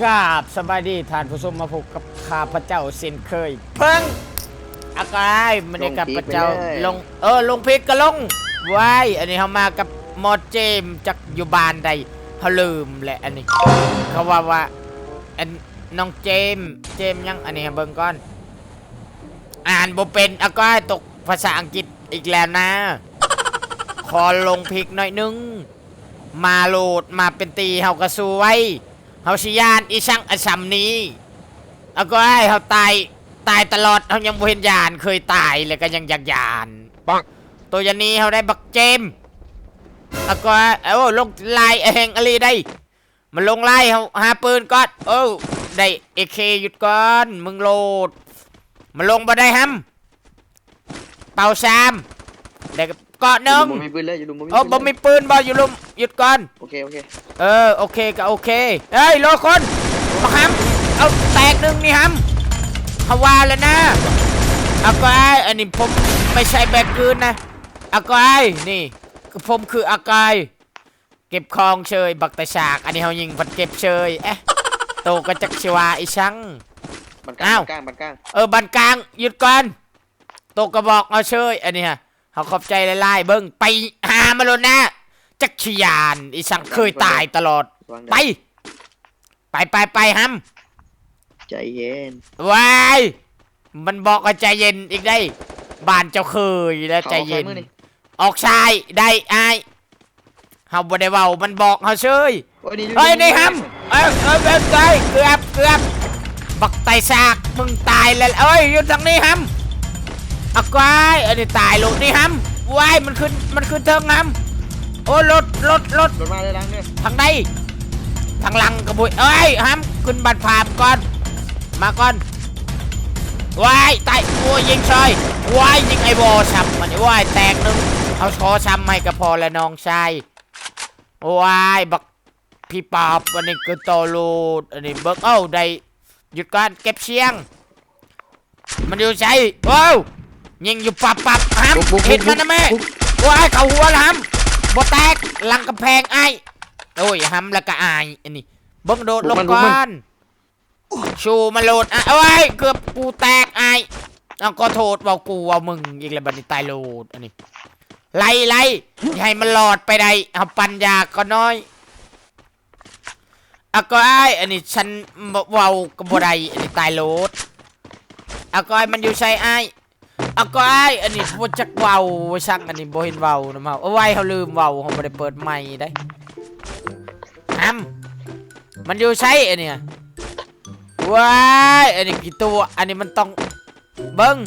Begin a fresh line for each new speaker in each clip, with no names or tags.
กราบสบายดีท่านผู้ชมมาพบกับข้าพเจ้าเส้นเคย เพิ่งอากายมันได้กับพระเจ้าลงเออลงเพชรก็ลงไว้อันนี้เขามากับหมอเจมส์จากอยู่บ้านใดเขาลืมแหละอันนี้ เขาว่าว่าอันน้องเจมส์เจมส์ยังอันนี้ให้เบิ่งก่อน อ่านบ่เป็นอากายตกภาษาอังกฤษอีกแล้วนะ ขอลงพริกหน่อยนึงมาโหลดมาเป็นตีเฮากระสวย เฮาสิยานอีช่างอสัมนี้เอาก็ให้เฮาตายตายตลอดเฮายังบ่เห็นยานเคยตายเลยก็ยังอยากยาน
ปัง
ตัวยันนี้เฮาได้บักเจมเอาก็เอ้าลงลายแห่งอลีได้มันลงไล่เฮาหาปืนก่อนเอ้าได้เอเคหยุดก่อนมึงโหลดมันลงบ่ได้ฮัมเป่าซามได้ เกาะหนึ่ง
บ่มีปืนเลยอยู่ลุมบ่มี
เออบ่มีปืนบ่อยู่ลุมหยุดก่อน
โอเคโอเค
เออโอเคก็โอเคเฮ้ยรอคนมาฮัมเอาแตกหนึ่งนี่ฮัมฮาวาแล้วนะเอาก็ไอ้อันนี้ผมไม่ใช่แบกคืนนะเอาก็ไอ้นี่ผมคืออากายเก็บของเชยบักตะฉาก อันนี้เขายิงพันเก็บเชยเอ๊ะโตก็จักชวาอีชัง
บันกลา
อ้างว
บันกลางบันกลาง
เออบันกลางหยุดก่อนโตกระบอกเอาเชยอันนี้ฮะ เขาขอบใจไล่ๆเบิ้งไปหามาโลดนะจักชยานอีสังเคยตายตลอด
วาง
ไป ไปไปไปฮัม
ใจเย็น
วายมันบอกว่าใจเย็นอีกได้บ้านเจ้าเคยแล้วใจเย็น
ขาอาใส่มือนี่
ออกชายได้อายเฮาบ่ได้เว้ามันบอกเฮาเชย
โอ้ยนี่
เฮ้ยนี่ฮัมเอ้ยเอ้ยเอ้ยเอ้ยเกือบเกือบบักไตซากมึงตายแล้วเอ้ยอยู่ทางนี้ฮัม เอากวายอันนี้ตายลูกนี่ฮัมวายมันขึ้นมันขึ้นเทิงฮัมโอ้รถรถรถ
รถมาเลยล้างเนี่ย
ทางใดทางหลังกระบุยเอ้ยห้ามขึ้นบัตรผ่านก่อน มาก่อนวายตายโอ้ยยิงซอยวายยิงไอ้บอช้ำมันวายแตกหนึงเอาชอช้ำให้กับพอและน้องชายวายบักพี่ปอบอันนี้คือโตลูดอันนี้เบิกเอ้าได้หยุดการเก็บเสียง มันอยู่ใช่โอ้ว ยิงอยู่ปับปับห้าม
บุกบุกบุก
เห็นมันนะแม่
บุก
ว้ายเขาหัวละห้ามบ่แตกหลังกำแพงไอ้ายโอ้ยห้ำแล้วก็อายอันนี้เบิ้งโดดลง
บุกมันบุก
ก่
มั
อน นชูมาโหลดอะเอ้ยเกือบกูแตกไอ้ายเอาก็โทษว่ากูว่ามึงอีกแล้วบัดนี้ตายโหลดอันนี้ไล่ไล่อย่าให้มันหลอดไปได้เอาปัญญาก็น้อยเอาก็ไอ้ายอันนี้ฉันบ่เว้าก็บ่ได้อันนี้ตายโหลด เอาก็ไอ้ายมันอยู่ใช่ไอ้าย เอาก็ไออันนี้บ่จักเว้าช่างอันนี้บ่เห็นเว้านะมาเอาไว้เขาลืมเว้าเขาบ่ได้เปิดไมค์ได้ฮัมมันอยู่ใช้อันเนี้ยว้ายอันนี้กี่ตัว อันนี้มันต้องเบิ้ง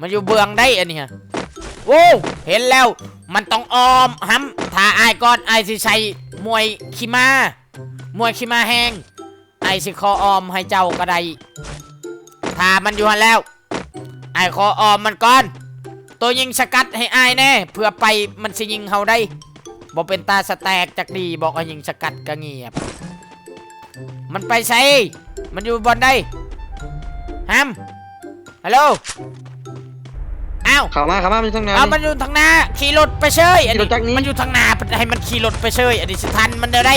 มันอยู่เบื้องได้อันนี้ยโอ้เห็นแล้ว มันต้องออมฮัมถ้าอายก่อนไอายสิใช้มวยขีมามวยขีมาแห้งไอายสิขอออมให้เจ้าก็ได้ถ้ามันอยู่หันแล้ว ไอ้ขอออมมันก่อน ตัวยิงสกัดให้อายแน่เพื่อไปมันสิยิงเฮาได้บอกเป็นตาสแตกจากดีบอกให้ยิงสกัดก็เงียบ มันไปใส่มันอยู่บนได้ฮัมฮัลโหลอ้าว
เข้ามาเข้ามามันอยู่ทางไหน
เอามันอยู่ทางหน้าขี่รถไปเชยอัน
ขี่รถจากนี้
มันอยู่ทางหน้าให้มันขี่รถไปเชยอันนี้สิทันมันเดี๋ยวได้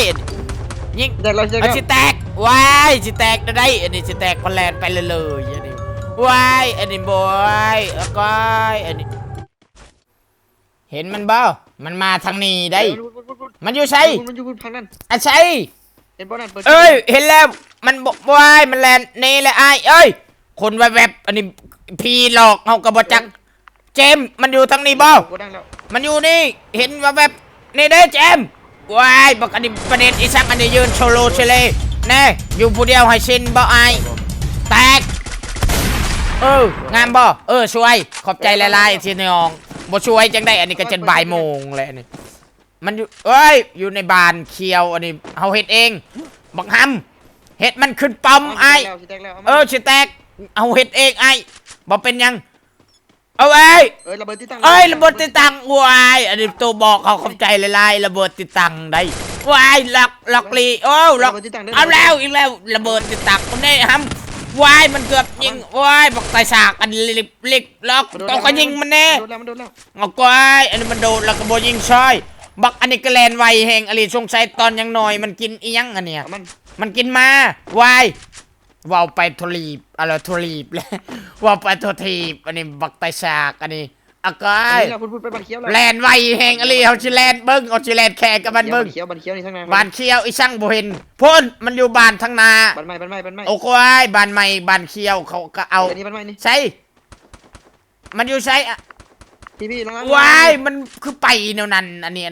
ยิง
แตกแล้วแตก
อัน
แล้ว
สิแตกว้ายสิแตกได้อันนี้สิแตกพแลนไปเลยเลยอันนี้ ว้ายอันนี้บอยแล้วก็อันนี้เห็นมันเบ้ามันมาทางนี้ได้ มันอยู่ใช่
มันอยู่บนพังนั่น
อะใช่
เห็นบ่นั่นเปิด
เอ้ยเห็นแล้วมันบอกว้ายมันแลนนี่แหละไอ้ายเอ้ย คนแวบๆอันนี้พี่หลอกเฮากระบจัก เจมส์มันอยู่ทางนี้เบ้า
กูดังแล้ว
มันอยู่นี่ เห็นว่าแบบนี่เด้เจมส์ว้ายบอกอันนี้ประเด็นอีสักอันนี้ยืนโชโลเชเลแน่อยู่ผู้เดียวให้ชินบ่อายแตก เอองามบ่เออช่วย ขอบใจหลายๆที่นองบ่ช่วยจังได้อันนี้ก็จะบ่ายโมงเลยอันนี้มันอยู่เอ้ยอยู่ในบานเคียวอันนี้เฮาเฮ็ดเองบักหำเฮ็ดมันขึ้นปอมไอ้
สิแตกแล้วสิแตกแล้วามา
เออสิแตกเอาเฮ็ดเองไอ้บ่เป็นหยังเอาไว้
เอ้ยระเบิดที่ตั้ง
เอ้ยระเบิดติดตังวายอันนี้ตัวบอกเขาเข้าใจเลยลายระเบิดติดตังได้วายล็อกล็อกลีโอ้ล็อก
ระเบิดที่ตั้งด้
เอาแล้วอีกแล้วระเบิดติดตังคนนี้ฮัม วายมันเกือบยิงวายบอกตายสากอันลิบลิบล็อกต้องก็ยิงมันแน่
โดนแล้วมันโดนแล้ว
เอาก้อยอันนี้มันโดนแล้วก็โบยิงซอย บักอันนี้ก็แลนไวแหงอลีชงชัยตอนยังน้อยมันกินอีหยังอันเนี้ย
เอามัน
มันกินมาวายว่าวไปทลีบอะไรทลีบเลยว่าวไปททีบอันนี้บักไตชากอันนี้ อากา
อัน
ย
นี้เราพูดพูดไปบันเคี้ยวเลย
แลนไวแหงอลีเขาชิแลนเบิ้งเอาชิแลนแขกกับมันเบิ้ง
บันเคี้ยวบันเคี้ยวนี่ทั้งนั้น
บานเคียวอีช่างบ่เห็นพ่นมันอยู่บานทางนา
บันไม้บันไม้บันไม้
โอ้ควายบานใหม่บานเคียวเขาก็เอา
อันนี้บันไม้นี่
ใช่มันอยู่ใช่อะ
พี่พี่ลอง
วายมันคือไปแนวนั้น อันนี้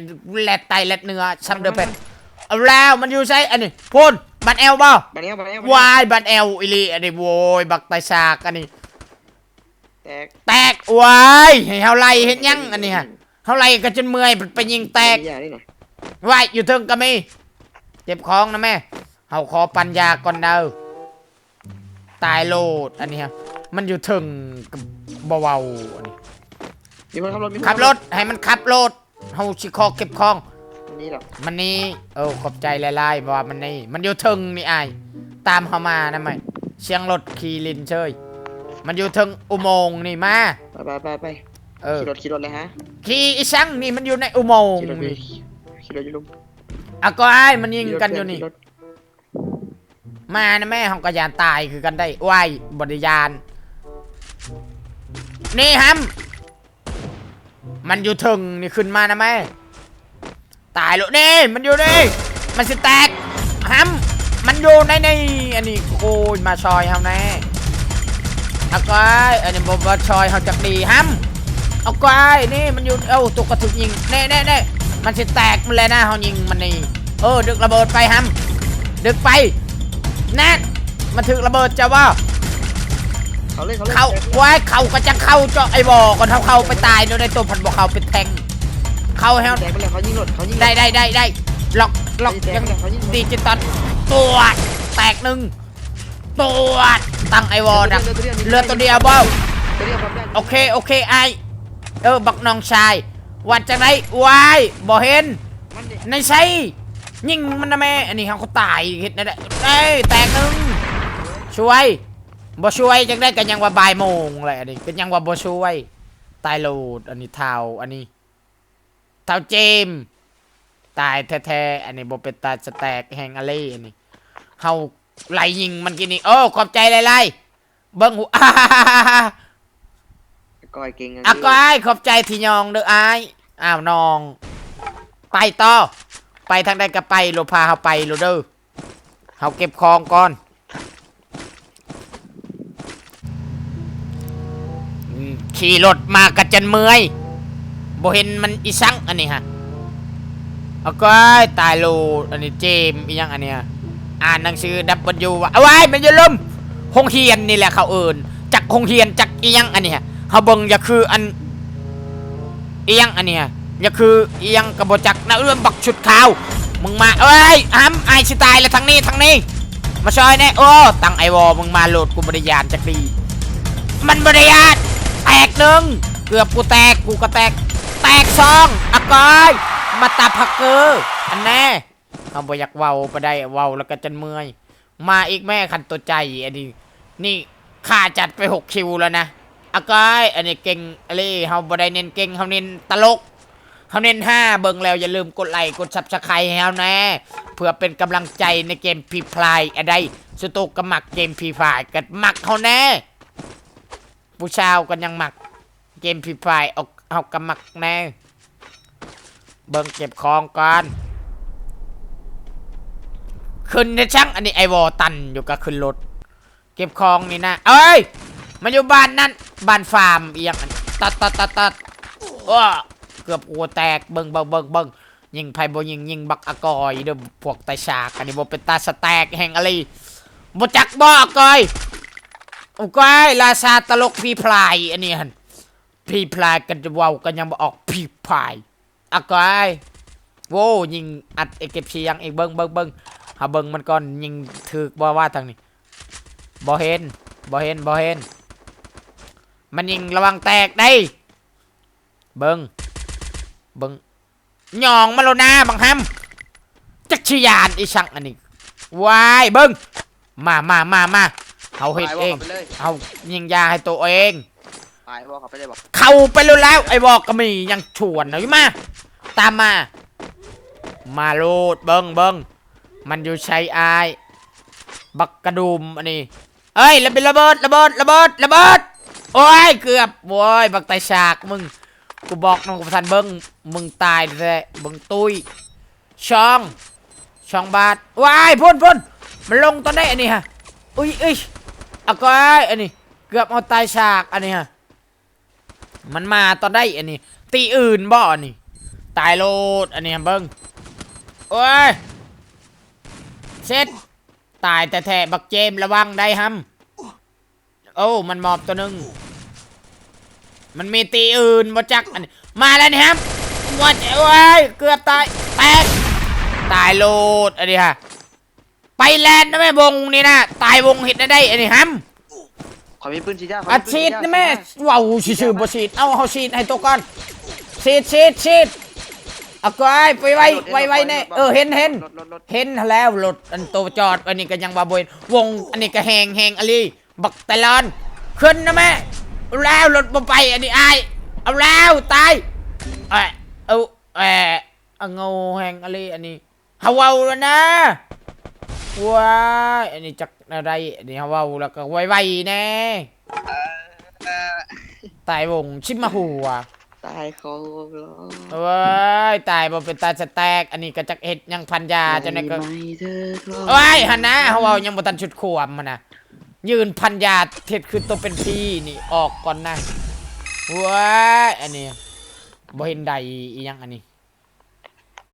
แลดไตแลดเนื้อช่างเดือเป็ดเอาแล้วมันอยู่ใช่อันนี้พ่นบานแอลบ่
บันเนี้ยบันเนี้ย
วายบานแอลอิลีอันนี้โวยบักไตชากอันนี้
แตก
แตก วายให้เฮาไล่เฮ็ดหยังอันนี้ฮะเฮาไล่ก็จนเมื่อยไปยิงแตก
อย่านี่หน่อย
วายอยู่เทึงก็มีเจ็บของนะแม่เฮาขอปัญญาก่อนเด้อตายโลดอันนี้ฮะมันอยู่เทึงกับเว้าอันนี้
มีคนขับรถมีคน
ขับรถให้มันขับรถเฮาสิขอเก็บของ
อันนี้หรอ
มันนี่เออขอบใจหลายๆว่ามันนี่ มันอยู่เทึงนี่ไอาย ตามเฮามานะไหมเสียงรถขี่ลินเชย มันอยู่เทึงอุโมงค์นี่มา
ไปไปไปไป
เออ
ขี่รถขี่รถเลยฮะ
ขี่อีช่างนี่มันอยู่ในอุโมงค์
ขี่รถ
นี่
ขี่รถอยู่ลุง
อะก็ไอ้ายมันยิงกันอยู่นี่
ขี่รถ
มานะแม่ห้องกระยานตายคือกันได้ไหวบริยาน นี่ฮัมมันอยู่ถึงนี่ขึ้นมานะแม่ ตายแล้วนี่มันอยู่นี่ มันสิแตกฮัมมันอยู่ในในอันนี้โอ้ยมาชอยเฮาแน่ เอาก้อยอันนี้บอบชอยเฮาจักดีฮัมเอาก้อยนี่มันอยู่เอ้าตุกกระถึกยิงเน่เน่เน่มันสิแตกมันเลยนะเฮายิงมันนี่เออดึกระเบิดไปฮัมดึกไปแน่มันถึกระเบิดจะว่า
เขาเล่นเขาเล่น
เขาไว้เขาก็จะเข้าเจาะไอ้บ่อก่อนเขาเข้าไปตายโดยในตัวพันบ่เขาเป็นแทงเข้าให้
แตกไปเลยเขายิงรถเขายิงรถ
ได้ได้ได้ได้ล็อกล็อก
แตก
ยัง
ไปเลยเขายิงรถ
ดิจิตอลตัวจแตกหนึ่งตัวจ ตั้งไอวอดักเรือตัวเดียวบ้าโอเคโอเคไอเออบักน้องชายวันจากไหนวายบ่เห็นในใช่ยิงมันนะแม่อันนี้เขาตายเห็ดนั่นแหละเอ้ยแตกหนึ่งช่วยบ่ช่วยจังได้กันยังว่าบ่ายโมงแหละอันนี้กันยังว่าบ่ช่วย ตายโหลดอันนี้เท้าอันนี้เท้าเจม ตายแท้ๆอันนี้บ่เป็นตาสแตกแหงอะไรอันนี้เฮา ไล่ยิงมันกินนี่โอ้ขอบใจไล่ๆเบิ้งหูอ่า
ก้อยเก่ง
อะก็อ้ายขอบใจที่ยองเด้ออ้ายอ้าวนอง ไปต่อไปทางใดก็ไปโลพาเฮาไปโลเด้อเฮาเก็บของก่อนอืมขี่รถมากัจนเมื่อยบ่เห็นมันอีสังอันนี้ฮะเอาก็อ้ายตายโลอันนี้เจมส์อีหยังอันเนี้ย อ่านหนังสือดับเบิลยูว่าเอาไว้มันจะล่มหงเฮียนนี่แหละเขาเอินจักหงเฮียนจักเอียงอันเนี้ยเฮาเบิ่งอย่าคืออันเอียงอันเนี้ยอย่าคือเอียงกระบจักนะเรื่องบักชุดขาวมึงมาเอ้ยอ้ำไอายสิตายแล้วทางนี้ทางนี้ มาซอยแน่โอ้ตังไอวอมึงมาโหลดกูบริยานจักดีมันบริยานแตกหนึ่งเกือบกูแตกกูก็แตก แตกสองอากอยมาตาพักเกอร์อันแน่ เอาบ่อยากเว้าไปได้เว้าแล้วก็จนเมื่อย มาอีกแม่คันตัวใจอันนี้นี่ข้าจัดไปหกคิวแล้วนะอากอยอันนี้เก่งอะไรเฮาบ่ได้เน้นเก่งเฮาเน้นตลกเฮาเน้นห้าเบิ่งแล้วอย่าลืมกดไลค์กดซับสไครต์ให้เฮาแน่เพื่อเป็นกำลังใจในเกมพีพลายอะไรสตุกก็มักเกมพีพลายก็มักเฮาแน่ผู้ชาวกันยังหมักเกมพีพลายเอาเอากำมักแน่เบิ่งเก็บของก่อน ขึ้นในช่างอันนี้ไอวอตันอยู่กับขึ้นรถ เก็บของนี่นะ เอ้ยมันอยู่บ้านนั่นบ้านฟาร์มเอียงอันตัดตัดตัดตัดอ้อเกือบหัวแตกเบิงเบิงเบิงเบิงยิงไพ่บยิงยิงบักอากอยเด้อพวกไตชากอันนี้บเป็นตาสแตกแห่งอะไรบจักบอากอยโอ้ก้อยราชาตลกพีพลายอันนี้หั่นพีพลายกันจะว้ากันยังบ่ออกพีพลายอากอยโว้ยิงอัดเอเก็บเสียงอีกเบิงเบิงเบิง หาเบิ่งมันก่อนยิงถึกบ่ว่าทางนี้บ่เห็นบ่เห็นบ่เห็น มันยิงระวังแตกได้ เบิงเบิงหยองมาโลนาบังฮัมจักชิยานอีช่างอันนี้วายเบิงมามามามาเอาเฮ็ดเอง
ไปเลย
เอายิงยาให้ตัวเอง
ตายบอกเขาไปเลยบอก
เข้าไปแล้วแล้วไอ้บอกก็มียังชวนหน่อยมา ตามมา มาโลดเบิงเบิง มันอยู่ใช้อาย บักกระดุมอันนี้ เอ้ยระเบิดระเบิดระเบิดระเบิดระเบิดโอ้ยเกือบโว้ยบักไตฉากมึงกูบอกน้องกับทันเบิ้งมึงตายแท้เบิงตุยช่องช่องบาทว้ายพ่นพ่นมันลงตอนได้อันนี้ฮะอุ้ยอุ้ยเอาก็ไอ้อันนี้ เกือบเอาตายฉากอันนี้ฮะมันมาตอนได้อันนี้ ตีอื่นบ่อันนี้ตายโลดอันนี้เบิ้งโอ้ย เช็ดตายแต่แท้บักเจมส์ระวังได้ฮัมโอ้มันมอบตัวหนึ่งมันมีตีอื่นบ่จักอันนี้มาแล้วนี่ฮัมหมดโอ้ยเกือบตายแตกตายโลดอันนี้ฮะไปแลนด์นะแม่วงนี่นะตายวงเห็ดได้ได้อันนี้ฮัม
ขอมีปืนฉีดยาข
อัด
มีปื
ฉีด
ยา
นะแม่ว้าวชื่อๆบ่ฉีดเอาเอาฉีดให้ตัวก่อนฉีดฉีดฉีด เอาก็ไอ้ไปไว้ไว้ไว้แน่เออเห็นเห็น
รถรถรถ
เห็นแล้วรถอันโตวจอดอันนี้ก็ยังบาบวยวงอันนี้ก็แหงแหงอะไรบักแต่ลอนขึ้นนะแม่เอาแล้วรถบ่ไปอันนี้อายเอาแล้วตายเอยเอาเอยเอาเงาแหงอะไรอันนี้ฮาวาแล้วนะว้ายอันนี้จักอะไรอันนี้ฮาวาแล้วก็ไวไวๆแน่ตายวงชิมมาหัว
ตายเขาล้อ
เว้ยตายบ่เป็นตาสแตก อันนี้ก็จักเฮ็ดยังพันยาจังได๋ก็
ไม่เธอก็
เอ้ยหันนะเขาเอายังบ่ทันชุดขวมมันนะยืนพันยาเท็ดคือตัวเป็นพี่นี่ออกก่อนนะว้ายอันนี้บ่เห็นใดอีหยังอันนี้